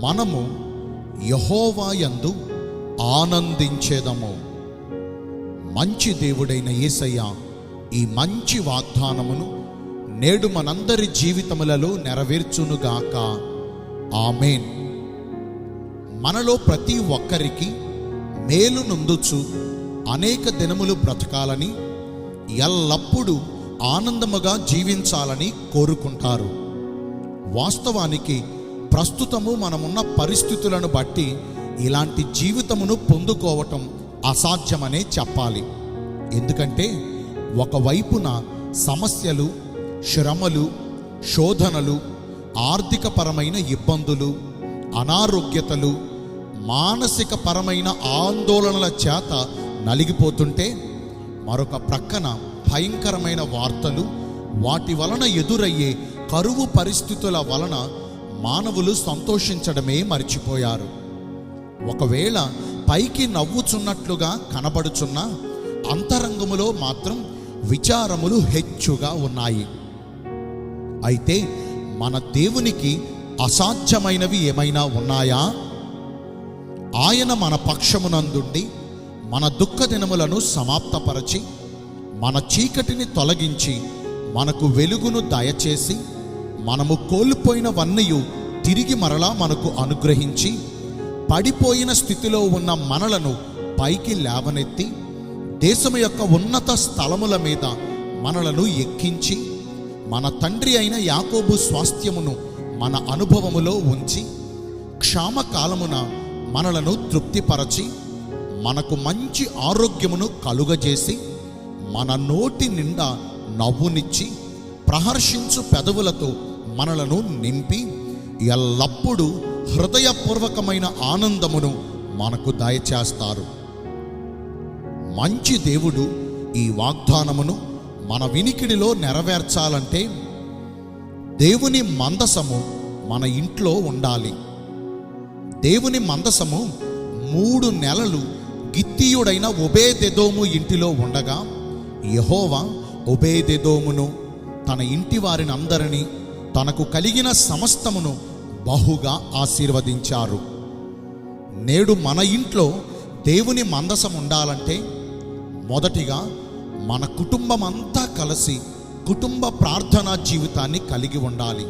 మనము యహోవాయందు ఆనందించేదము. మంచి దేవుడైన ఏసయ్య ఈ మంచి వాగ్దానమును నేడు మనందరి జీవితములలో నెరవేర్చునుగాక. ఆమెన్. మనలో ప్రతి ఒక్కరికి మేలు నొందుచు అనేక దినములు బ్రతకాలని ఎల్లప్పుడూ ఆనందముగా జీవించాలని కోరుకుంటారు. వాస్తవానికి ప్రస్తుతము మనమున్న పరిస్థితులను బట్టి ఇలాంటి జీవితమును పొందుకోవటం అసాధ్యమనే చెప్పాలి. ఎందుకంటే ఒకవైపున సమస్యలు శ్రమలు శోధనలు ఆర్థికపరమైన ఇబ్బందులు అనారోగ్యతలు మానసిక పరమైన ఆందోళనల చేత నలిగిపోతుంటే మరొక ప్రక్కన భయంకరమైన వార్తలు వాటి వలన ఎదురయ్యే కరువు పరిస్థితుల వలన మానవులు సంతోషించడమే మర్చిపోయారు. ఒకవేళ పైకి నవ్వుచున్నట్లుగా కనబడుచున్న అంతరంగములో మాత్రం విచారములు హెచ్చుగా ఉన్నాయి. అయితే మన దేవునికి అసాధ్యమైనవి ఏమైనా ఉన్నాయా? ఆయన మన పక్షమునందుండి మన దుఃఖ దినములను సమాప్తపరచి మన చీకటిని తొలగించి మనకు వెలుగును దయచేసి మనము కోల్పోయినవన్నయు తిరిగి మరలా మనకు అనుగ్రహించి పడిపోయిన స్థితిలో ఉన్న మనలను పైకి లేవనెత్తి దేశం యొక్క ఉన్నత స్థలముల మీద మనలను ఎక్కించి మన తండ్రి అయిన యాకోబు స్వాస్థ్యమును మన అనుభవములో ఉంచి క్షామకాలమున మనలను తృప్తిపరచి మనకు మంచి ఆరోగ్యమును కలుగజేసి మన నోటి నిండా నవ్వునిచ్చి ప్రహర్షించు పెదవులతో మనలను నింపి ఎల్లప్పుడూ హృదయపూర్వకమైన ఆనందమును మనకు దయచేస్తారు. మంచి దేవుడు ఈ వాగ్దానమును మన వినికిడిలో నెరవేర్చాలంటే దేవుని మందసము మన ఇంట్లో ఉండాలి. దేవుని మందసము మూడు నెలలు గిత్తీయుడైన ఒబేదెదోము ఇంటిలో ఉండగా యహోవా ఒబేదెదోమును తన ఇంటి వారిని అందరినీ తనకు కలిగిన సమస్తమును బహుగా ఆశీర్వదించారు. నేడు మన ఇంట్లో దేవుని మందసం ఉండాలంటే మొదటిగా మన కుటుంబం అంతా కలిసి కుటుంబ ప్రార్థనా జీవితాన్ని కలిగి ఉండాలి.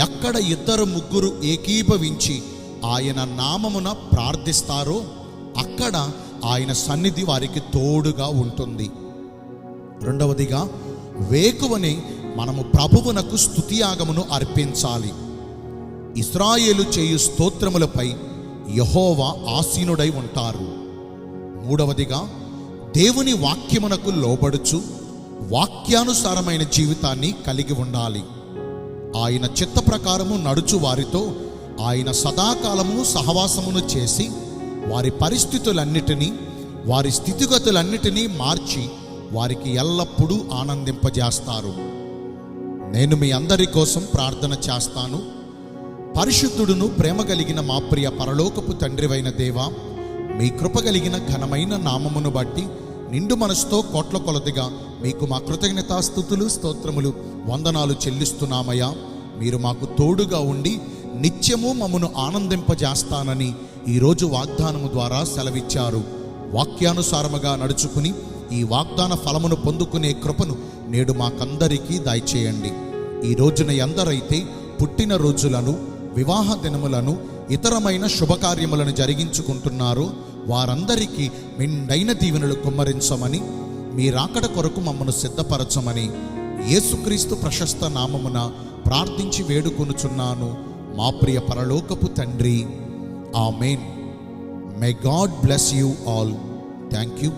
ఎక్కడ ఇద్దరు ముగ్గురు ఏకీభవించి ఆయన నామమున ప్రార్థిస్తారో అక్కడ ఆయన సన్నిధి వారికి తోడుగా ఉంటుంది. రెండవదిగా వేకువని మనము ప్రభువునకు స్థుతియాగమును అర్పించాలి. ఇస్రాయేలు చేయు స్తోత్రములపై యహోవా ఆసీనుడై ఉంటారు. మూడవదిగా దేవుని వాక్యమునకు లోబడుచు వాక్యానుసారమైన జీవితాన్ని కలిగి ఉండాలి. ఆయన చిత్త ప్రకారము నడుచు వారితో ఆయన సదాకాలము సహవాసమును చేసి వారి పరిస్థితులన్నిటినీ వారి స్థితిగతులన్నిటినీ మార్చి వారికి ఎల్లప్పుడూ ఆనందింపజేస్తారు. నేను మీ అందరి కోసం ప్రార్థన చేస్తాను. పరిశుద్ధుడును ప్రేమ కలిగిన మా ప్రియ పరలోకపు తండ్రివైన దేవా మీ కృప కలిగిన ఘనమైన నామమును బట్టి నిండు మనసుతో కోట్ల కొలదిగా మీకు మా కృతజ్ఞతాస్థుతులు స్తోత్రములు వందనాలు చెల్లిస్తున్నామయ్యా. మీరు మాకు తోడుగా ఉండి నిత్యము మమ్మను ఆనందింపజేస్తానని ఈరోజు వాగ్దానము ద్వారా సెలవిచ్చారు. వాక్యానుసారముగా నడుచుకుని ఈ వాగ్దాన ఫలమును పొందుకునే కృపను నేడు మాకందరికీ దయచేయండి. ఈ రోజున ఎందరైతే పుట్టిన రోజులను వివాహ దినములను ఇతరమైన శుభకార్యములను జరిగించుకుంటున్నారో. వారందరికీ మిండైన దీవెనలు కుమ్మరించమని మీ రాకడ కొరకు మమ్మను సిద్ధపరచమని యేసుక్రీస్తు ప్రశస్త నామమున ప్రార్థించి వేడుకొనుచున్నాను. మా ప్రియ పరలోకపు తండ్రి amen. May God bless you all thank you